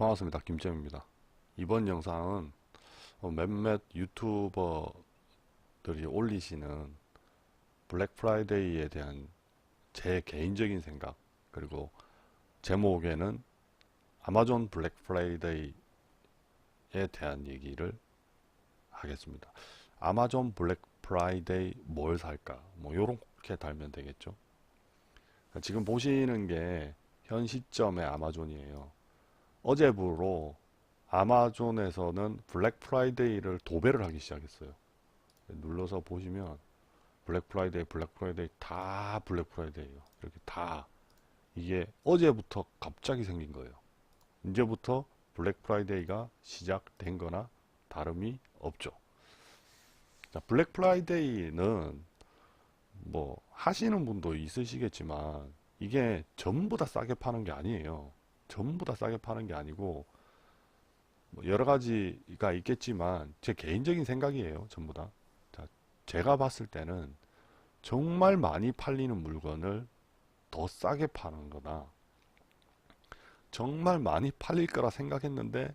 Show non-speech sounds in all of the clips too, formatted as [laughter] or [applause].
반갑습니다. 김재입니다. 이번 영상은 어, 몇몇 유튜버들이 올리시는 블랙 프라이데이에 대한 제 개인적인 생각 그리고 제목에는 아마존 블랙 프라이데이에 대한 얘기를 하겠습니다. 아마존 블랙 프라이데이 뭘 살까 뭐 요렇게 달면 되겠죠. 지금 보시는 게 현 시점의 아마존이에요. 어제부로 아마존에서는 블랙 프라이데이를 도배를 하기 시작했어요. 눌러서 보시면 블랙 프라이데이, 블랙 프라이데이 다 블랙 프라이데이예요. 이렇게 다 이게 어제부터 갑자기 생긴 거예요. 이제부터 블랙 프라이데이가 시작된 거나 다름이 없죠. 자, 블랙 프라이데이는 뭐 하시는 분도 있으시겠지만 이게 전부 다 싸게 파는 게 아니에요. 전부 다 싸게 파는 게 아니고 뭐 여러 가지가 있겠지만 제 개인적인 생각이에요. 전부 다. 자, 제가 봤을 때는 정말 많이 팔리는 물건을 더 싸게 파는 거나 정말 많이 팔릴 거라 생각했는데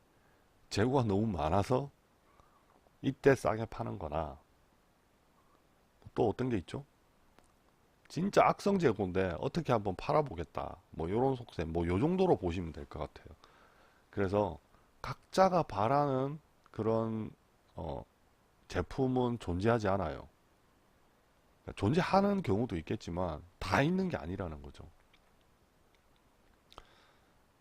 재고가 너무 많아서 이때 싸게 파는 거나 또 어떤 게 있죠? 진짜 악성 재고인데 어떻게 한번 팔아보겠다. 뭐 요런 속셈, 뭐요 정도로 보시면 될 것 같아요. 그래서 각자가 바라는 그런 어, 제품은 존재하지 않아요. 그러니까 존재하는 경우도 있겠지만 다 있는 게 아니라는 거죠.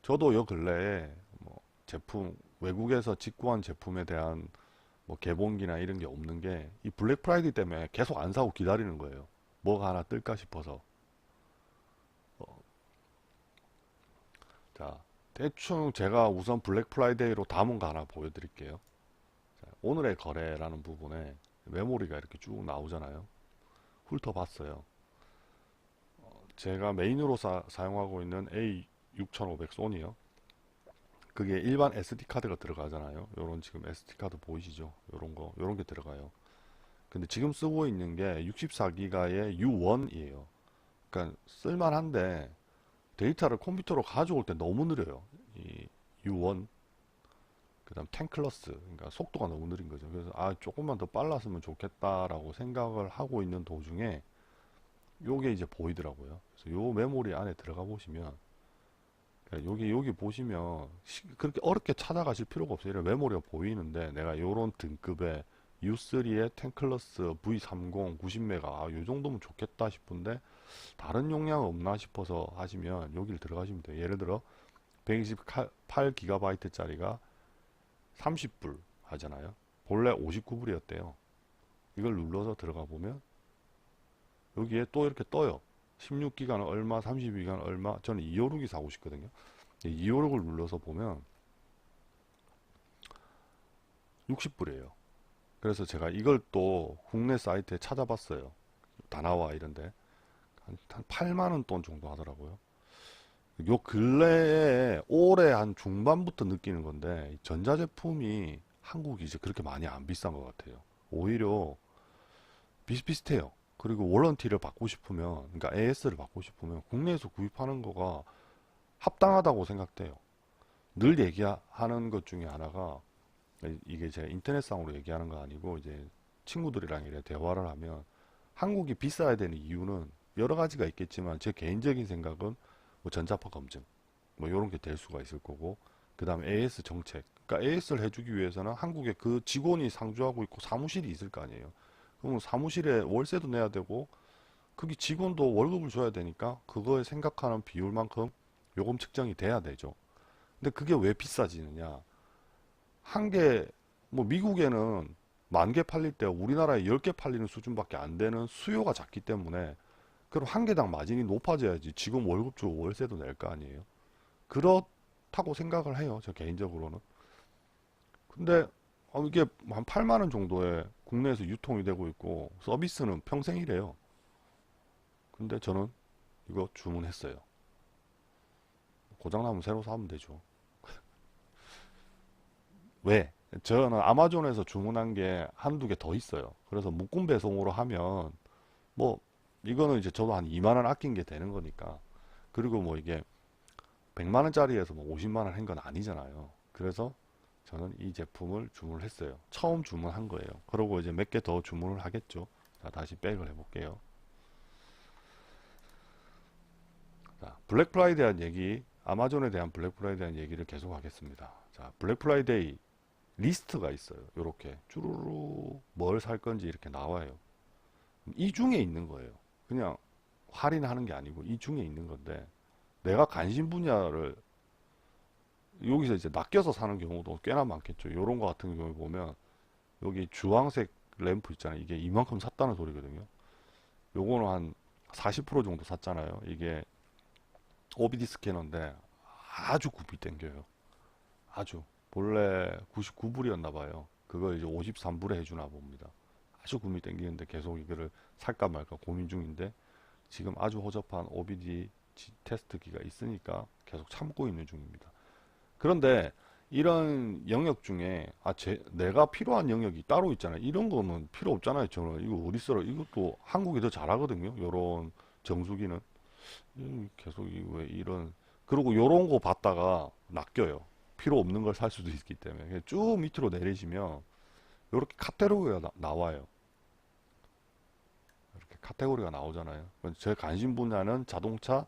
저도 요 근래에 뭐 제품 외국에서 직구한 제품에 대한 뭐 개봉기나 이런 게 없는 게 이 블랙 프라이데이 때문에 계속 안 사고 기다리는 거예요. 뭐가 하나 뜰까 싶어서. 어. 자 대충 제가 우선 블랙 프라이데이로 담은 거 하나 보여드릴게요. 자, 오늘의 거래라는 부분에 메모리가 이렇게 쭉 나오잖아요. 훑어봤어요. 어, 제가 메인으로 사, 용하고 있는 A6500 소니요. 그게 일반 SD카드가 들어가잖아요. 요런 지금 SD카드 보이시죠? 요런 거 요런 게 들어가요 근데 지금 쓰고 있는 게 64기가의 U1이에요. 그러니까 쓸만한데 데이터를 컴퓨터로 가져올 때 너무 느려요. 이 U1 그 다음 10 클러스 그러니까 속도가 너무 느린 거죠. 그래서 아 조금만 더 빨랐으면 좋겠다라고 생각을 하고 있는 도중에 요게 이제 보이더라고요. 그래서 요 메모리 안에 들어가 보시면 그러니까 여기 여기 보시면 그렇게 어렵게 찾아가실 필요가 없어요. 메모리가 보이는데 내가 요런 등급의 U3의 10클러스 V30 90메가 아, 요 정도면 좋겠다 싶은데 다른 용량 없나 싶어서 하시면 여기를 들어가시면 돼요. 예를 들어 128GB 짜리가 30불 하잖아요. 본래 59불이었대요. 이걸 눌러서 들어가 보면 여기에 또 이렇게 떠요. 16기가는 얼마, 32기가는 얼마. 저는 256이 사고 싶거든요. 256을 눌러서 보면 60불이에요. 그래서 제가 이걸 또 국내 사이트에 찾아봤어요. 다나와 이런데 한, 한 8만 원 돈 정도 하더라고요. 요 근래에 올해 한 중반부터 느끼는 건데 전자제품이 한국이 이제 그렇게 많이 안 비싼 것 같아요. 오히려 비슷비슷해요. 그리고 월런티를 받고 싶으면 그러니까 AS를 받고 싶으면 국내에서 구입하는 거가 합당하다고 생각돼요. 늘 얘기하는 것 중에 하나가 이게 제가 인터넷상으로 얘기하는 거 아니고 이제 친구들이랑 이래 대화를 하면 한국이 비싸야 되는 이유는 여러 가지가 있겠지만 제 개인적인 생각은 뭐 전자파 검증 뭐 이런 게 될 수가 있을 거고 그 다음에 AS 정책. 그러니까 AS를 해주기 위해서는 한국에 그 직원이 상주하고 있고 사무실이 있을 거 아니에요. 그러면 사무실에 월세도 내야 되고 거기 직원도 월급을 줘야 되니까 그거에 생각하는 비율만큼 요금 측정이 돼야 되죠. 근데 그게 왜 비싸지느냐 한 개, 뭐 미국에는 만 개 팔릴 때 우리나라에 열 개 팔리는 수준밖에 안 되는 수요가 작기 때문에 그럼 한 개당 마진이 높아져야지 지금 월급 주고 월세도 낼 거 아니에요. 그렇다고 생각을 해요. 저 개인적으로는. 근데 어, 이게 한 8만 원 정도에 국내에서 유통이 되고 있고 서비스는 평생이래요. 근데 저는 이거 주문했어요. 고장나면 새로 사면 되죠. 왜? 저는 아마존에서 주문한 게 한두 개 더 있어요. 그래서 묶음 배송으로 하면 뭐 이거는 이제 저도 한 2만원 아낀 게 되는 거니까 그리고 뭐 이게 100만 원짜리에서 뭐 50만 원 한 건 아니잖아요. 그래서 저는 이 제품을 주문을 했어요. 처음 주문한 거예요. 그러고 이제 몇 개 더 주문을 하겠죠. 자, 다시 백을 해볼게요. 자, 블랙 프라이데이 대한 얘기, 아마존에 대한 블랙 프라이데이에 대한 얘기를 계속 하겠습니다. 자, 블랙 프라이데이 리스트가 있어요. 이렇게 쭈루루 뭘 살 건지 이렇게 나와요. 이 중에 있는 거예요. 그냥 할인하는 게 아니고 이 중에 있는 건데 내가 관심 분야를 여기서 이제 낚여서 사는 경우도 꽤나 많겠죠. 요런 거 같은 경우에 보면 여기 주황색 램프 있잖아요. 이게 이만큼 샀다는 소리거든요. 요거는 한 40% 정도 샀잖아요. 이게 OBD 스캐너인데 아주 굽이 땡겨요. 아주 본래 99불이었나 봐요. 그걸 이제 53불에 해주나 봅니다. 아주 굽이 땡기는데 계속 이거를 살까 말까 고민 중인데 지금 아주 허접한 OBD 지- 테스트기가 있으니까 계속 참고 있는 중입니다. 그런데 이런 영역 중에 아, 제, 내가 필요한 영역이 따로 있잖아요. 이런 거는 필요 없잖아요. 저는 이거 어디 써라. 이것도 한국이 더 잘하거든요. 요런 정수기는 음, 계속 이- 왜 이런 그리고 요런 거 봤다가 낚여요. 필요 없는 걸 살 수도 있기 때문에 쭉 밑으로 내리시면 요렇게 카테고리가 나, 와요 이렇게 카테고리가 나오잖아요. 제 관심 분야는 자동차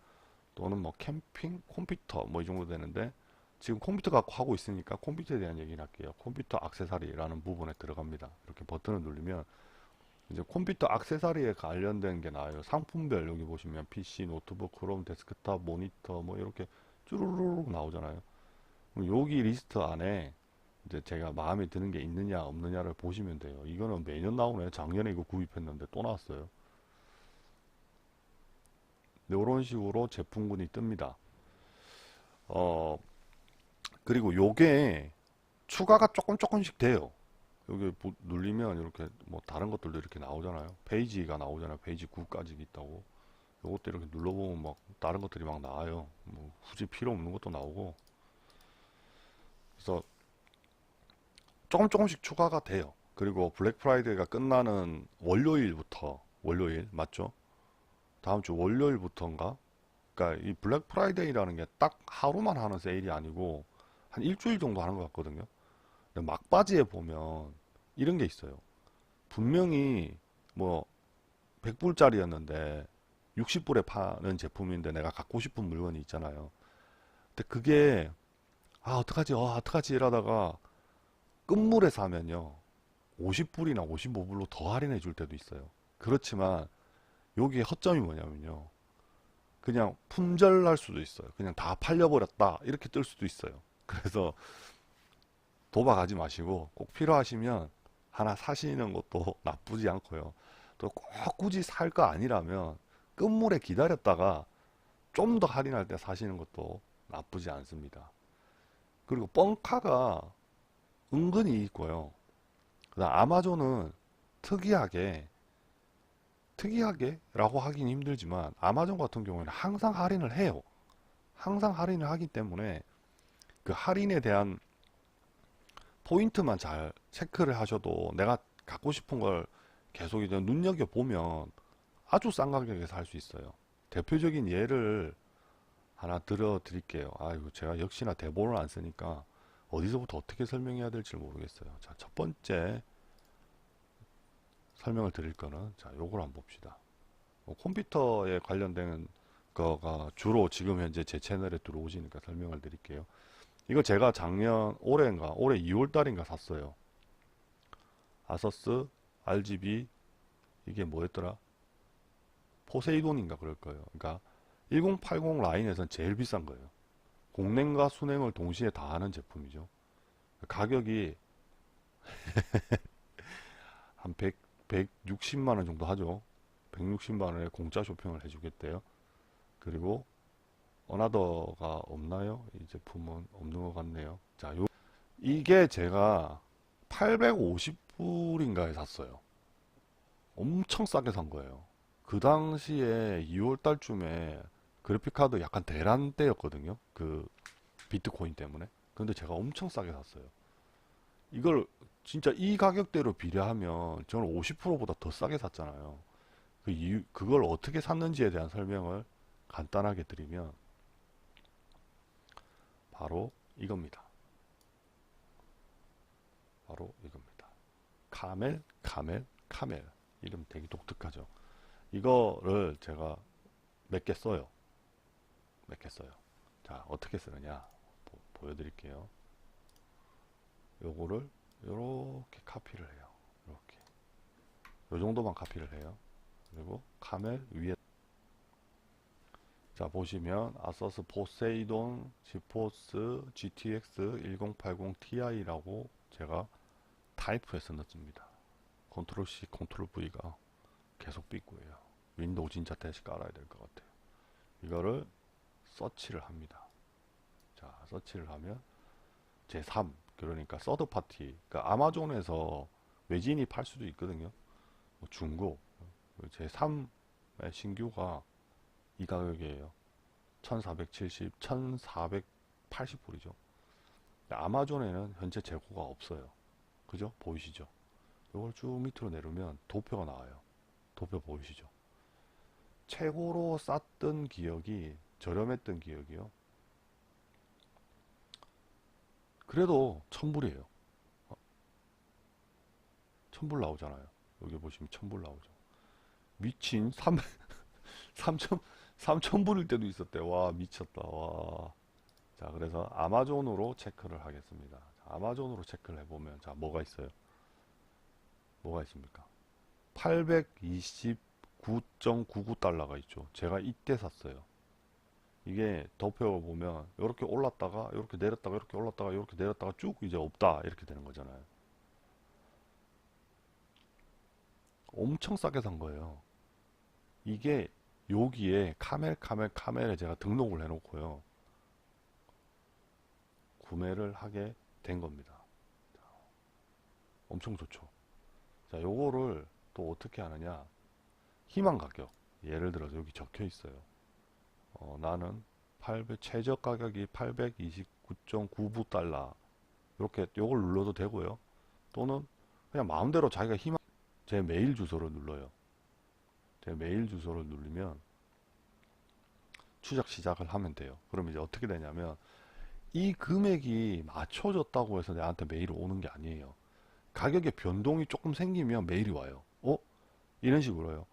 또는 뭐 캠핑, 컴퓨터 뭐 이 정도 되는데 지금 컴퓨터 갖고 하고 있으니까 컴퓨터에 대한 얘기를 할게요. 컴퓨터 액세서리라는 부분에 들어갑니다. 이렇게 버튼을 누르면 이제 컴퓨터 액세서리에 관련된 게 나와요. 상품별 여기 보시면 PC, 노트북, 크롬, 데스크탑, 모니터 뭐 이렇게 쭈루루룩 나오잖아요. 여기 리스트 안에 이제 제가 마음에 드는 게 있느냐 없느냐를 보시면 돼요. 이거는 매년 나오네. 작년에 이거 구입했는데 또 나왔어요. 이런 식으로 제품군이 뜹니다. 어, 그리고 요게 추가가 조금 조금씩 돼요. 여기 보- 누르면 이렇게 뭐 다른 것들도 이렇게 나오잖아요. 페이지가 나오잖아요. 페이지 9까지 있다고. 요것도 이렇게 눌러보면 막 다른 것들이 막 나와요. 뭐 굳이 필요 없는 것도 나오고. 그래서 조금 조금씩 추가가 돼요. 그리고 블랙 프라이데이가 끝나는 월요일부터 월요일 맞죠? 다음 주 월요일부터인가? 그러니까 이 블랙 프라이데이라는 게 딱 하루만 하는 세일이 아니고 한 일주일 정도 하는 것 같거든요. 근데 막바지에 보면 이런 게 있어요. 분명히 뭐 100불짜리였는데 60불에 파는 제품인데 내가 갖고 싶은 물건이 있잖아요. 근데 그게 아 어떡하지 어 어떡하지 이러다가 끝물에 사면요 50불이나 55불로 더 할인해 줄 때도 있어요. 그렇지만 여기에 허점이 뭐냐면요. 그냥 품절날 수도 있어요. 그냥 다 팔려버렸다. 이렇게 뜰 수도 있어요. 그래서 도박하지 마시고 꼭 필요하시면 하나 사시는 것도 [laughs] 나쁘지 않고요. 또 꼭 굳이 살 거 아니라면 끝물에 기다렸다가 좀 더 할인할 때 사시는 것도 나쁘지 않습니다. 그리고 뻥카가 은근히 있고요. 그다음 아마존은 특이하게 특이하게 라고 하긴 힘들지만 아마존 같은 경우에는 항상 할인을 해요. 항상 할인을 하기 때문에 그 할인에 대한 포인트만 잘 체크를 하셔도 내가 갖고 싶은 걸 계속 이제 눈여겨보면 아주 싼 가격에 살수 있어요. 대표적인 예를 하나 들어 드릴게요. 아이고, 제가 역시나 대본을 안 쓰니까 어디서부터 어떻게 설명해야 될지 모르겠어요. 자, 첫 번째 설명을 드릴 거는 자, 요걸 한번 봅시다. 뭐 컴퓨터에 관련된 거가 주로 지금 현재 제 채널에 들어오시니까 설명을 드릴게요. 이거 제가 작년 올해인가 올해 2월 달인가 샀어요. 아서스 RGB 이게 뭐였더라? 포세이돈인가 그럴 거예요. 그러니까 1080 라인에선 제일 비싼 거예요. 공냉과 순행을 동시에 다 하는 제품이죠. 가격이 [laughs] 한 100, 160만 원 정도 하죠. 160만 원에 공짜 쇼핑을 해주겠대요. 그리고 어나더가 없나요? 이 제품은 없는 것 같네요. 자, 요 이게 제가 850불인가에 샀어요. 엄청 싸게 산 거예요. 그 당시에 2월 달쯤에 그래픽 카드 약간 대란 때였거든요. 그 비트코인 때문에. 근데 제가 엄청 싸게 샀어요. 이걸 진짜 이 가격대로 비례하면 저는 50%보다 더 싸게 샀잖아요. 그 이유, 그걸 어떻게 샀는지에 대한 설명을 간단하게 드리면 바로 이겁니다. 바로 이겁니다. 카멜, 카멜, 카멜. 이름 되게 독특하죠. 이거를 제가 몇 개 써요. 써요. 자, 어떻게 쓰느냐 보, 보여드릴게요. 요거를 요렇게 카피를 해요. 이렇게. 요 정도만 카피를 해요. 그리고 카멜 위에 자 보시면 아서스 포세이돈 지포스 GTX 1080 Ti라고 제가 타이프해서 넣습니다. 컨트롤 C, 컨트롤 V가 계속 삐꾸예요. 윈도우 진짜 대시 깔아야 될 것 같아요. 이거를 서치를 합니다. 자, 서치를 하면 제3 그러니까 서드 파티 그러니까 아마존에서 외진이 팔 수도 있거든요. 뭐 중고 제3의 신규가 이 가격이에요. 1470, 1480불이죠. 아마존에는 현재 재고가 없어요. 그죠? 보이시죠? 이걸 쭉 밑으로 내리면 도표가 나와요. 도표 보이시죠? 최고로 쌌던 기억이 저렴했던 기억이요. 그래도 천불이에요. 어? 천불 나오잖아요. 여기 보시면 천불 나오죠. 미친 3 3천 3천불일 때도 있었대. 와 미쳤다. 와. 자 그래서 아마존으로 체크를 하겠습니다. 자, 아마존으로 체크를 해보면 자 뭐가 있어요? 뭐가 있습니까? 829.99달러가 있죠. 제가 이때 샀어요. 이게 덮여 보면 이렇게 올랐다가 이렇게 내렸다가 이렇게 올랐다가 이렇게 내렸다가 쭉 이제 없다 이렇게 되는 거잖아요. 엄청 싸게 산 거예요. 이게 여기에 카멜 카멜 카멜에 제가 등록을 해 놓고요. 구매를 하게 된 겁니다. 자, 엄청 좋죠. 자, 요거를 또 어떻게 하느냐? 희망 가격. 예를 들어서 여기 적혀 있어요. 어, 나는 800 최저 가격이 829.99 달러. 이렇게 요걸 눌러도 되고요. 또는 그냥 마음대로 자기가 희망 제 메일 주소를 눌러요. 제 메일 주소를 누르면 추적 시작을 하면 돼요. 그럼 이제 어떻게 되냐면 이 금액이 맞춰졌다고 해서 내한테 메일이 오는 게 아니에요. 가격의 변동이 조금 생기면 메일이 와요. 어? 이런 식으로요.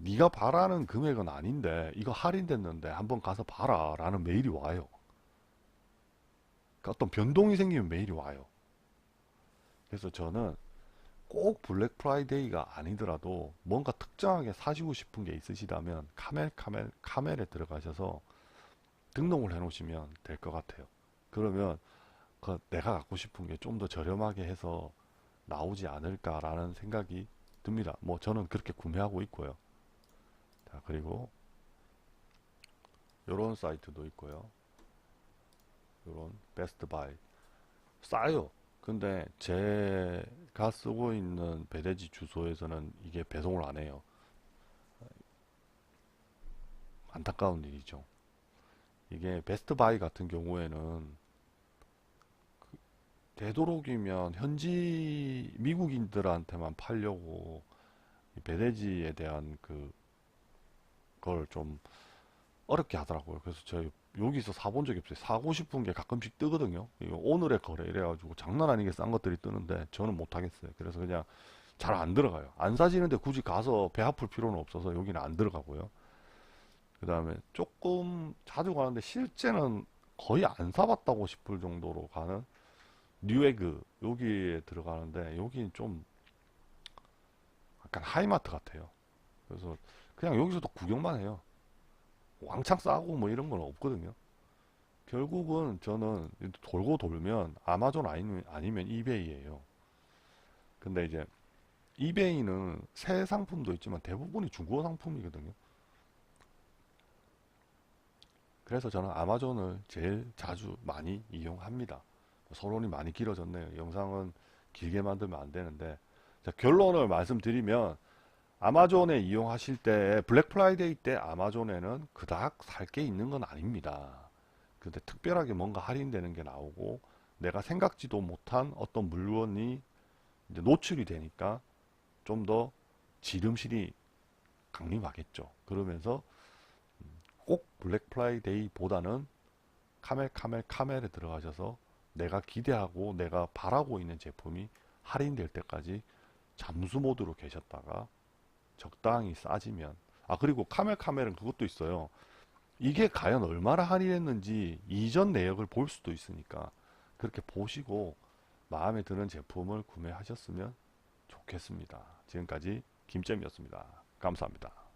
야, 네가 바라는 금액은 아닌데 이거 할인됐는데 한번 가서 봐라 라는 메일이 와요. 그러니까 어떤 변동이 생기면 메일이 와요. 그래서 저는 꼭 블랙 프라이데이가 아니더라도 뭔가 특정하게 사시고 싶은 게 있으시다면 카멜 카멜 카멜에 들어가셔서 등록을 해 놓으시면 될 것 같아요. 그러면 그 내가 갖고 싶은 게 좀 더 저렴하게 해서 나오지 않을까라는 생각이 듭니다. 뭐 저는 그렇게 구매하고 있고요. 자, 그리고 요런 사이트도 있고요. 요런 베스트 바이 싸요. 근데 제가 쓰고 있는 배대지 주소에서는 이게 배송을 안 해요. 안타까운 일이죠. 이게 베스트 바이 같은 경우에는 그 되도록이면 현지 미국인들한테만 팔려고 배대지에 대한 그 걸 좀 어렵게 하더라고요. 그래서 제가 여기서 사본 적이 없어요. 사고 싶은 게 가끔씩 뜨거든요. 오늘의 거래 이래가지고 장난 아니게 싼 것들이 뜨는데 저는 못하겠어요. 그래서 그냥 잘 안 들어가요. 안 사지는데 굳이 가서 배 아플 필요는 없어서 여기는 안 들어가고요. 그 다음에 조금 자주 가는데 실제는 거의 안 사봤다고 싶을 정도로 가는 뉴에그 여기에 들어가는데 여기는 좀 약간 하이마트 같아요. 그래서 그냥 여기서도 구경만 해요. 왕창 싸고 뭐 이런 건 없거든요. 결국은 저는 돌고 돌면 아마존 아니면, 아니면 이베이예요. 근데 이제 이베이는 새 상품도 있지만 대부분이 중고 상품이거든요. 그래서 저는 아마존을 제일 자주 많이 이용합니다. 서론이 많이 길어졌네요. 영상은 길게 만들면 안 되는데 자, 결론을 말씀드리면 아마존에 이용하실 때 블랙 프라이데이 때 아마존에는 그닥 살 게 있는 건 아닙니다. 근데 특별하게 뭔가 할인되는 게 나오고 내가 생각지도 못한 어떤 물건이 노출이 되니까 좀 더 지름실이 강림하겠죠. 그러면서 꼭 블랙 프라이데이보다는 카멜 카멜 카멜에 들어가셔서 내가 기대하고 내가 바라고 있는 제품이 할인될 때까지 잠수 모드로 계셨다가 적당히 싸지면 아 그리고 카멜 카멜은 그것도 있어요. 이게 과연 얼마나 할인했는지 이전 내역을 볼 수도 있으니까 그렇게 보시고 마음에 드는 제품을 구매하셨으면 좋겠습니다. 지금까지 김잼이었습니다. 감사합니다.